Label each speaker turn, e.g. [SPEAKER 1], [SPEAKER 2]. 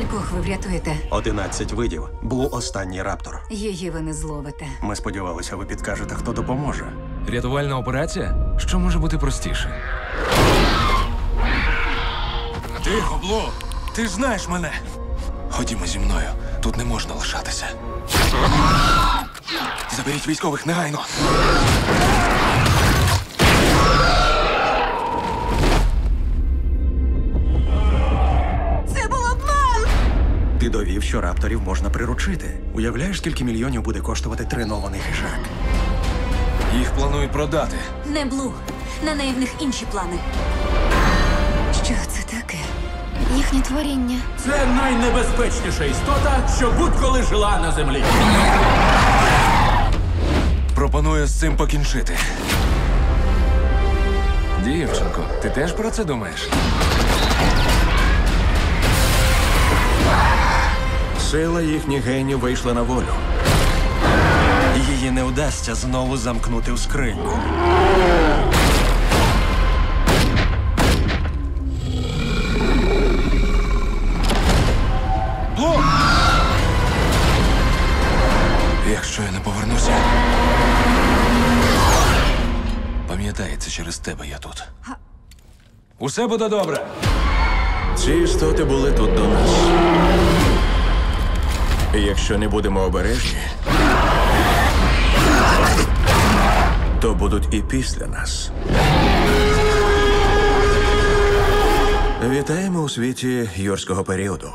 [SPEAKER 1] ловите?
[SPEAKER 2] 11 видів. Блу останній раптор.
[SPEAKER 1] Її ви не зловите.
[SPEAKER 2] Ми сподівалися, ви підкажете, хто допоможе.
[SPEAKER 3] Рятувальна операція? Що може бути простіше?
[SPEAKER 4] Тихо, Бло! Ти ж знаєш мене. Ходімо зі мною. Тут не можна лишатися. Заберіть військових негайно.
[SPEAKER 2] Ти довів, що рапторів можна приручити. Уявляєш, скільки мільйонів буде коштувати тренований хижак?
[SPEAKER 4] Їх планують продати.
[SPEAKER 5] Не Блу. На неї в них інші плани.
[SPEAKER 1] Що це таке?
[SPEAKER 5] Їхнє творіння.
[SPEAKER 6] Це найнебезпечніша істота, що будь-коли жила на землі.
[SPEAKER 4] Пропоную з цим покінчити.
[SPEAKER 3] Дівчинко, ти теж про це думаєш?
[SPEAKER 2] Сила їхніх генів вийшла на волю. Її не вдасться знову замкнути в скриньку.
[SPEAKER 4] Якщо я не повернуся. Пам'ятай, це через тебе я тут.
[SPEAKER 3] Усе буде добре.
[SPEAKER 2] Ці істоти були тут до нас. Якщо не будемо обережні, то будуть і після нас. Вітаємо у світі юрського періоду.